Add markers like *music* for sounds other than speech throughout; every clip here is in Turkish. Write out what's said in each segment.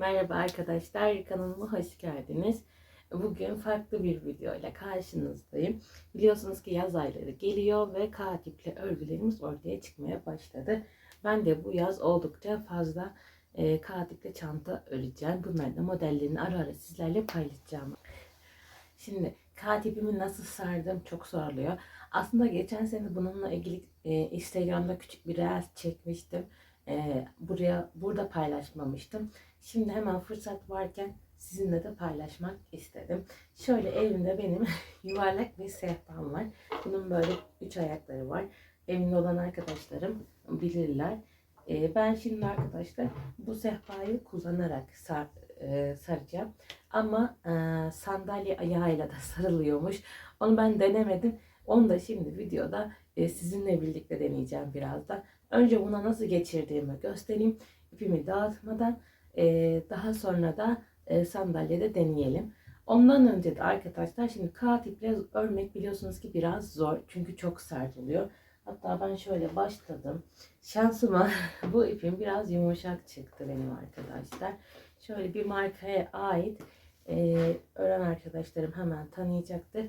Merhaba arkadaşlar, kanalıma hoş geldiniz. Bugün farklı bir video ile karşınızdayım. Biliyorsunuz ki yaz ayları geliyor ve katipli örgülerimiz ortaya çıkmaya başladı. Ben de bu yaz oldukça fazla e, katipli çanta öreceğim. Bunların da modellerini ara ara sizlerle paylaşacağım. Şimdi katibimi nasıl sardım çok soruluyor. Aslında geçen sene bununla ilgili e, Instagram'da küçük bir reels çekmiştim. E, buraya burada paylaşmamıştım. Şimdi hemen fırsat varken sizinle de paylaşmak istedim. Şöyle evimde benim *laughs* yuvarlak bir sehpam var. Bunun böyle üç ayakları var. Evimde olan arkadaşlarım bilirler. E, ben şimdi arkadaşlar bu sehpayı kullanarak sar, e, saracağım. Ama e, sandalye ayağıyla da *laughs* sarılıyormuş. Onu ben denemedim. Onu da şimdi videoda e, sizinle birlikte deneyeceğim birazdan. Önce buna nasıl geçirdiğimi göstereyim. İpimi dağıtmadan e, daha sonra da e, sandalyede deneyelim. Ondan önce de arkadaşlar şimdi kağıt iple örmek biliyorsunuz ki biraz zor. Çünkü çok sert oluyor. Hatta ben şöyle başladım. Şansıma *laughs* bu ipim biraz yumuşak çıktı benim arkadaşlar. Şöyle bir markaya ait e, öğren arkadaşlarım hemen tanıyacaktır.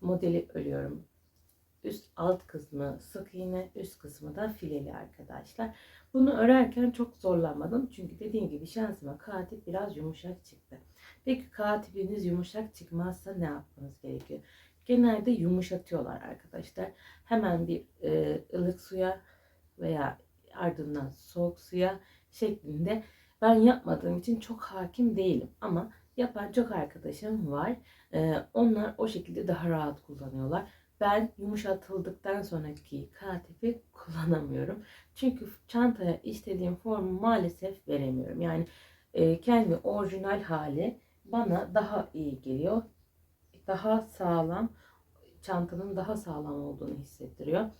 Modeli örüyorum. Üst alt kısmı sık iğne, üst kısmı da fileli arkadaşlar. Bunu örerken çok zorlanmadım. Çünkü dediğim gibi şansıma katip biraz yumuşak çıktı. Peki katibiniz yumuşak çıkmazsa ne yapmanız gerekiyor? Genelde yumuşatıyorlar arkadaşlar. Hemen bir e, ılık suya veya ardından soğuk suya şeklinde ben yapmadığım için çok hakim değilim ama yapan çok arkadaşım var. Ee, onlar o şekilde daha rahat kullanıyorlar. Ben yumuşatıldıktan sonraki katifi kullanamıyorum. Çünkü çantaya istediğim formu maalesef veremiyorum. Yani e, kendi orijinal hali bana daha iyi geliyor. Daha sağlam, çantanın daha sağlam olduğunu hissettiriyor.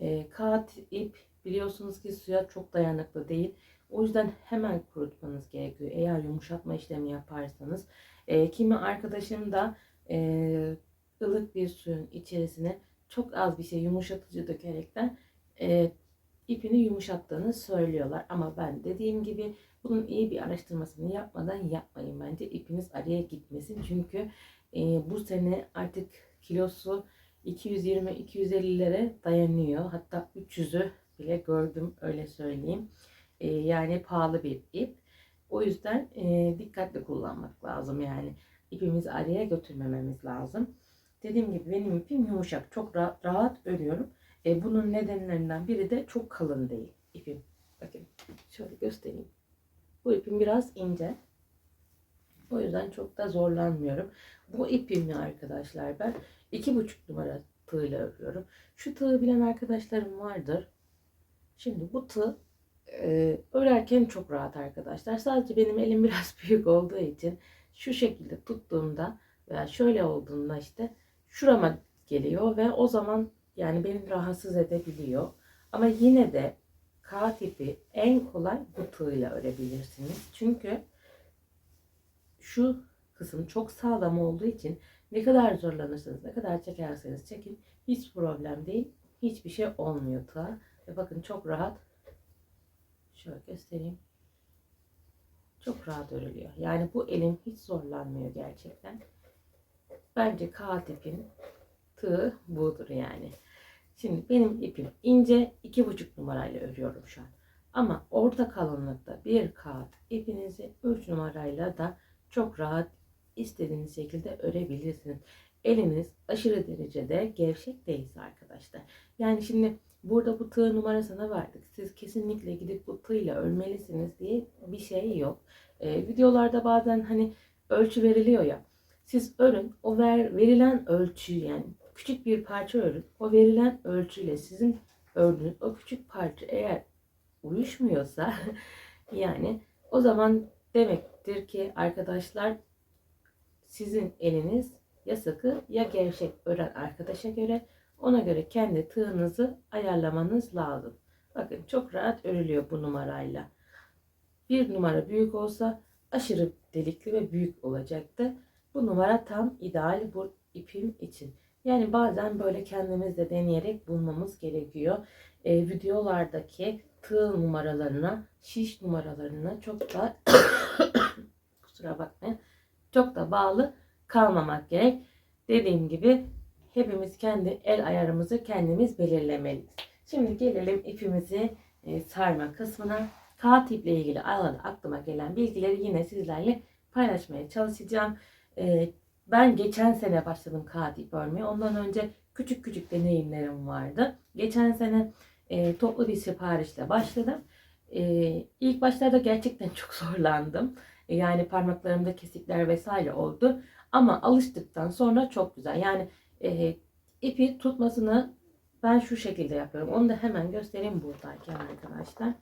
E, kağıt ip biliyorsunuz ki suya çok dayanıklı değil. O yüzden hemen kurutmanız gerekiyor. Eğer yumuşatma işlemi yaparsanız. E, kimi arkadaşım da e, ılık bir suyun içerisine çok az bir şey yumuşatıcı dökerekten e, ipini yumuşattığını söylüyorlar. Ama ben dediğim gibi bunun iyi bir araştırmasını yapmadan yapmayın bence. ipiniz araya gitmesin. Çünkü e, bu sene artık kilosu 220-250'lere dayanıyor. Hatta 300'ü bile gördüm öyle söyleyeyim. E, yani pahalı bir ip. O yüzden e, dikkatli kullanmak lazım yani. ipimizi araya götürmememiz lazım. Dediğim gibi benim ipim yumuşak. Çok rahat, rahat örüyorum. E, bunun nedenlerinden biri de çok kalın değil ipim. Bakın şöyle göstereyim. Bu ipim biraz ince. O yüzden çok da zorlanmıyorum. Bu ipimle arkadaşlar ben iki buçuk numara tığla örüyorum. Şu tığı bilen arkadaşlarım vardır. Şimdi bu tığ e, örerken çok rahat arkadaşlar. Sadece benim elim biraz *laughs* büyük olduğu için şu şekilde tuttuğumda veya şöyle olduğunda işte şurama geliyor ve o zaman yani beni rahatsız edebiliyor. Ama yine de K tipi en kolay bu tığla örebilirsiniz. Çünkü şu kısım çok sağlam olduğu için ne kadar zorlanırsanız, ne kadar çekerseniz çekin hiç problem değil. Hiçbir şey olmuyor tığa. Ve bakın çok rahat. Şöyle göstereyim. Çok rahat örülüyor. Yani bu elim hiç zorlanmıyor gerçekten. Bence K tipin tığı budur yani. Şimdi benim ipim ince iki buçuk numarayla örüyorum şu an. Ama orta kalınlıkta bir kağıt ipinizi 3 numarayla da çok rahat istediğiniz şekilde örebilirsiniz. Eliniz aşırı derecede gevşek değilse arkadaşlar. Yani şimdi burada bu tığ numarasını verdik. Siz kesinlikle gidip bu tığla örmelisiniz diye bir şey yok. Ee, videolarda bazen hani ölçü veriliyor ya. Siz örün o ver, verilen ölçü yani küçük bir parça örün. O verilen ölçüyle sizin ördüğünüz o küçük parça eğer uyuşmuyorsa *laughs* yani o zaman demektir ki arkadaşlar sizin eliniz ya sıkı ya gevşek ören arkadaşa göre ona göre kendi tığınızı ayarlamanız lazım. Bakın çok rahat örülüyor bu numarayla. Bir numara büyük olsa aşırı delikli ve büyük olacaktı. Bu numara tam ideal bu ipim için. Yani bazen böyle kendimizde deneyerek bulmamız gerekiyor. E, videolardaki tığ numaralarına, şiş numaralarına çok da *coughs* kusura bakmayın. Çok da bağlı kalmamak gerek. Dediğim gibi hepimiz kendi el ayarımızı kendimiz belirlemeliyiz. Şimdi gelelim ipimizi e, sarma kısmına. Kağıt iple ilgili arada aklıma gelen bilgileri yine sizlerle paylaşmaya çalışacağım. E, ben geçen sene başladım kağıt örmeye. Ondan önce küçük küçük deneyimlerim vardı. Geçen sene e, toplu bir siparişle başladım. E, ilk başlarda gerçekten *laughs* çok zorlandım. E, yani parmaklarımda kesikler vesaire oldu. Ama alıştıktan sonra çok güzel. Yani e, ipi tutmasını ben şu şekilde yapıyorum. Onu da hemen göstereyim buradayken arkadaşlar.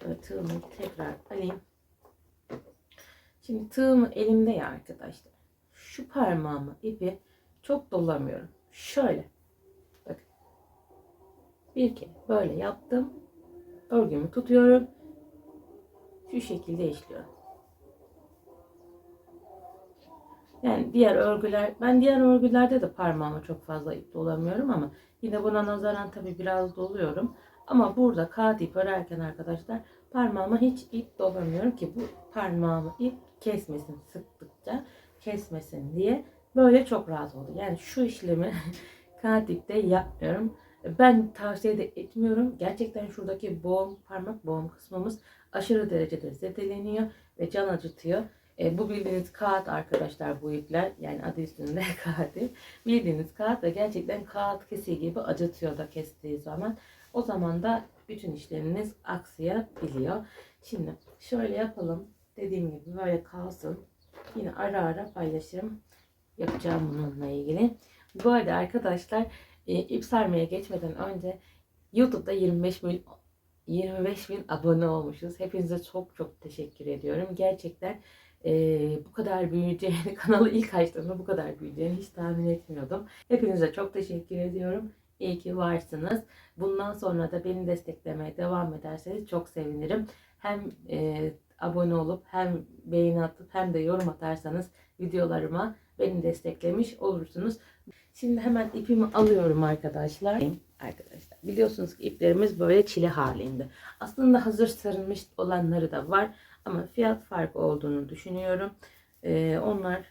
Şöyle tığımı tekrar alayım. Şimdi tığım elimde ya arkadaşlar. Şu parmağımı ipi çok dolamıyorum. Şöyle. Bak. Bir kere böyle yaptım. Örgümü tutuyorum. Şu şekilde işliyorum. Yani diğer örgüler, ben diğer örgülerde de parmağıma çok fazla ip dolamıyorum ama yine buna nazaran tabi biraz doluyorum. Ama burada kağıt ip örerken arkadaşlar parmağıma hiç ip dolamıyorum ki bu parmağımı ip kesmesin sıktıkça kesmesin diye böyle çok rahat oldu. Yani şu işlemi *laughs* kağıt ipte yapmıyorum. Ben tavsiye de etmiyorum. Gerçekten şuradaki boğum, parmak boğum kısmımız aşırı derecede zedeleniyor ve can acıtıyor. E, bu bildiğiniz kağıt arkadaşlar bu ipler. Yani adı üstünde *laughs* kağıt. Bildiğiniz kağıt da gerçekten kağıt kesiği gibi acıtıyor da kestiği zaman. O zaman da bütün işleriniz aksayabiliyor. Şimdi şöyle yapalım. Dediğim gibi böyle kalsın. Yine ara ara paylaşırım. Yapacağım bununla ilgili. Bu arada arkadaşlar e, ip sarmaya geçmeden önce YouTube'da 25 bin 25 bin abone olmuşuz. Hepinize çok çok teşekkür ediyorum. Gerçekten e, bu kadar büyüyeceğini, *laughs* kanalı ilk açtığımda bu kadar büyüyeceğini hiç tahmin etmiyordum. Hepinize çok teşekkür ediyorum. İyi ki varsınız. Bundan sonra da beni desteklemeye devam ederseniz çok sevinirim. Hem e, abone olup hem beğeni atıp hem de yorum atarsanız videolarıma beni desteklemiş olursunuz. Şimdi hemen ipimi alıyorum arkadaşlar. Arkadaşlar biliyorsunuz ki iplerimiz böyle çile halinde. Aslında hazır sarılmış olanları da var ama fiyat farkı olduğunu düşünüyorum. Ee, onlar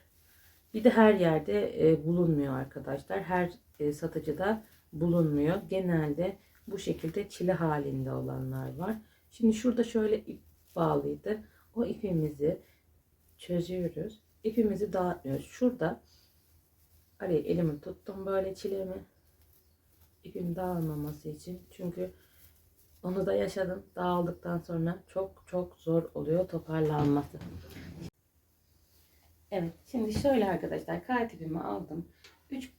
bir de her yerde e, bulunmuyor arkadaşlar. Her e, satıcıda bulunmuyor. Genelde bu şekilde çile halinde olanlar var. Şimdi şurada şöyle bağlıydı. O ipimizi çözüyoruz. İpimizi dağıtmıyoruz. Şurada araya elimi tuttum böyle çilemi. İpim dağılmaması için. Çünkü onu da yaşadım. Dağıldıktan sonra çok çok zor oluyor toparlanması. Evet. Şimdi şöyle arkadaşlar kağıt ipimi aldım. 3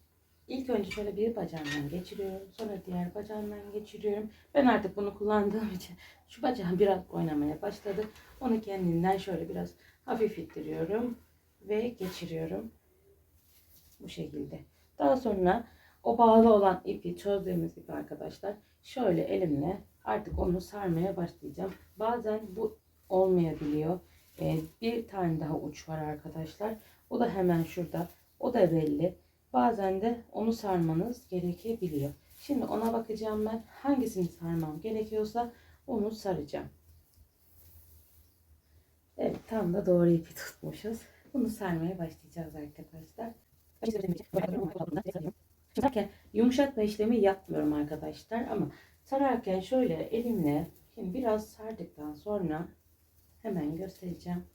İlk önce şöyle bir bacağından geçiriyorum. Sonra diğer bacağından geçiriyorum. Ben artık bunu kullandığım için şu bacağım biraz oynamaya başladı. Onu kendinden şöyle biraz hafif ittiriyorum. Ve geçiriyorum. Bu şekilde. Daha sonra o bağlı olan ipi çözdüğümüz ipi arkadaşlar şöyle elimle artık onu sarmaya başlayacağım. Bazen bu olmayabiliyor. Ee, bir tane daha uç var arkadaşlar. O da hemen şurada. O da belli. Bazen de onu sarmanız gerekebiliyor. Şimdi ona bakacağım ben. Hangisini sarmam gerekiyorsa onu saracağım. Evet tam da doğru ipi tutmuşuz. Bunu sarmaya başlayacağız arkadaşlar. Sararken yumuşatma işlemi yapmıyorum arkadaşlar ama sararken şöyle elimle şimdi biraz sardıktan sonra hemen göstereceğim.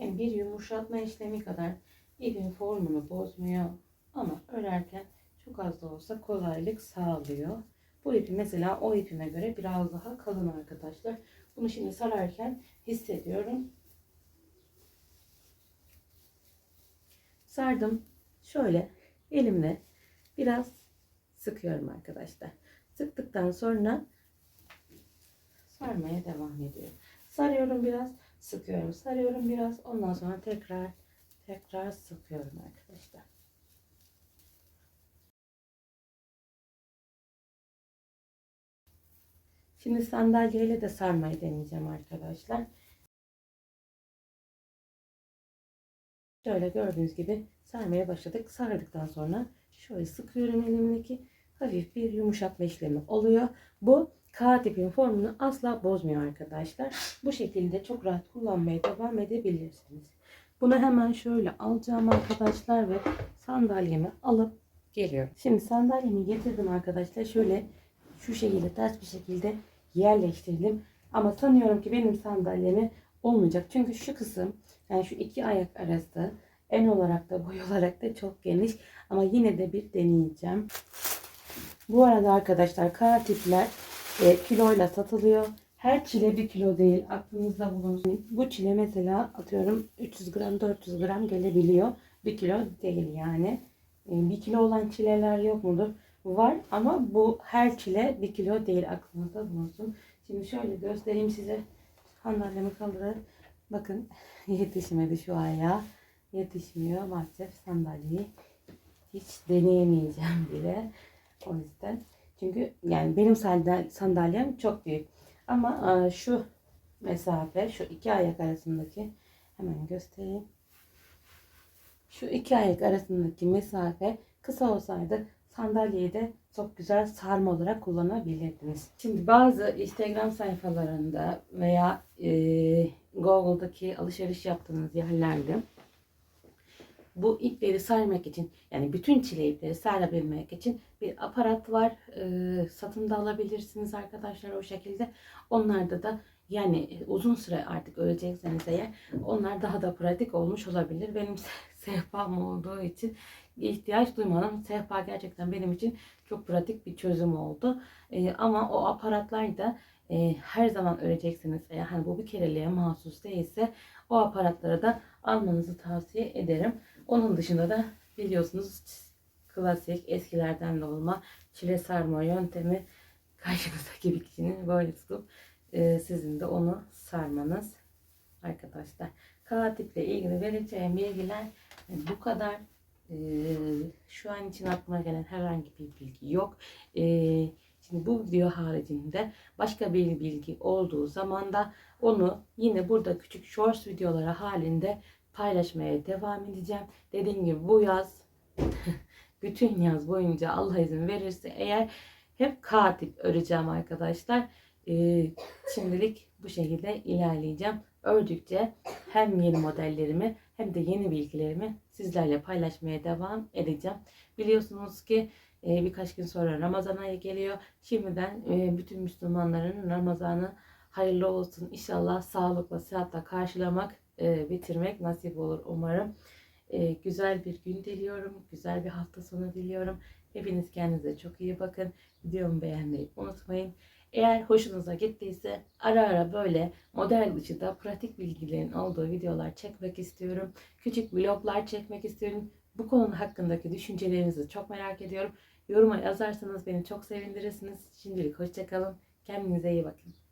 Yani bir yumuşatma işlemi kadar ipin formunu bozmuyor ama örerken çok az da olsa kolaylık sağlıyor. Bu ipi mesela o ipime göre biraz daha kalın arkadaşlar. Bunu şimdi sararken hissediyorum. Sardım. Şöyle elimle biraz sıkıyorum arkadaşlar. Sıktıktan sonra sarmaya devam ediyorum. Sarıyorum biraz, sıkıyorum, sarıyorum biraz. Ondan sonra tekrar tekrar sıkıyorum arkadaşlar. Şimdi sandalyeyle de sarmayı deneyeceğim arkadaşlar. Şöyle gördüğünüz gibi sarmaya başladık. Sardıktan sonra şöyle sıkıyorum elimdeki hafif bir yumuşatma işlemi oluyor. Bu K tipin formunu asla bozmuyor arkadaşlar. Bu şekilde çok rahat kullanmaya devam edebilirsiniz. Bunu hemen şöyle alacağım arkadaşlar ve sandalyemi alıp geliyorum. Şimdi sandalyemi getirdim arkadaşlar. Şöyle şu şekilde ters bir şekilde yerleştirdim. Ama sanıyorum ki benim sandalyemi olmayacak. Çünkü şu kısım yani şu iki ayak arası en olarak da boy olarak da çok geniş. Ama yine de bir deneyeceğim. Bu arada arkadaşlar K tipler e, kiloyla satılıyor. Her çile bir kilo değil. Aklınızda bulunsun. Bu çile mesela atıyorum 300 gram 400 gram gelebiliyor. Bir kilo değil yani. E, bir kilo olan çileler yok mudur? Var ama bu her çile bir kilo değil. Aklınızda bulunsun. Şimdi şöyle göstereyim size. Sandalyemi kaldırarak. Bakın *laughs* yetişmedi şu ayağa. Yetişmiyor. Maalesef sandalyeyi hiç deneyemeyeceğim bile. O yüzden. Çünkü yani benim sandal- sandalyem çok büyük. Ama e, şu mesafe, şu iki ayak arasındaki hemen göstereyim. Şu iki ayak arasındaki mesafe kısa olsaydı sandalyeyi de çok güzel sarma olarak kullanabilirdiniz. Şimdi bazı Instagram sayfalarında veya e, Google'daki alışveriş yaptığınız yerlerde bu ipleri sarmak için yani bütün çile ipleri sarabilmek için bir aparat var. Ee, satın da alabilirsiniz arkadaşlar o şekilde. Onlarda da yani uzun süre artık ölecekseniz eğer onlar daha da pratik olmuş olabilir. Benim sehpam olduğu için ihtiyaç duymadım. Sehpa gerçekten benim için çok pratik bir çözüm oldu. Ee, ama o aparatlar da e, her zaman öleceksiniz eğer hani bu bir kereliğe mahsus değilse o aparatları da almanızı tavsiye ederim. Onun dışında da biliyorsunuz klasik eskilerden de olma çile sarma yöntemi karşınızdaki bir kişinin böyle tutup e, sizin de onu sarmanız arkadaşlar. K tiple ilgili vereceğim bilgiler bu kadar. E, şu an için aklıma gelen herhangi bir bilgi yok. E, şimdi bu video haricinde başka bir bilgi olduğu zaman da onu yine burada küçük shorts videoları halinde paylaşmaya devam edeceğim. Dediğim gibi bu yaz *laughs* bütün yaz boyunca Allah izin verirse eğer hep katip öreceğim arkadaşlar. Ee, şimdilik bu şekilde ilerleyeceğim. Ördükçe hem yeni modellerimi hem de yeni bilgilerimi sizlerle paylaşmaya devam edeceğim. Biliyorsunuz ki e, birkaç gün sonra Ramazan ayı geliyor. Şimdiden e, bütün Müslümanların Ramazan'ı hayırlı olsun. İnşallah sağlıkla, sıhhatle karşılamak e, bitirmek nasip olur umarım. E, güzel bir gün diliyorum. Güzel bir hafta sonu diliyorum. Hepiniz kendinize çok iyi bakın. Videomu beğenmeyi unutmayın. Eğer hoşunuza gittiyse ara ara böyle model dışı da pratik bilgilerin olduğu videolar çekmek istiyorum. Küçük vloglar çekmek istiyorum. Bu konu hakkındaki düşüncelerinizi çok merak ediyorum. Yoruma yazarsanız beni çok sevindirirsiniz. Şimdilik hoşçakalın. Kendinize iyi bakın.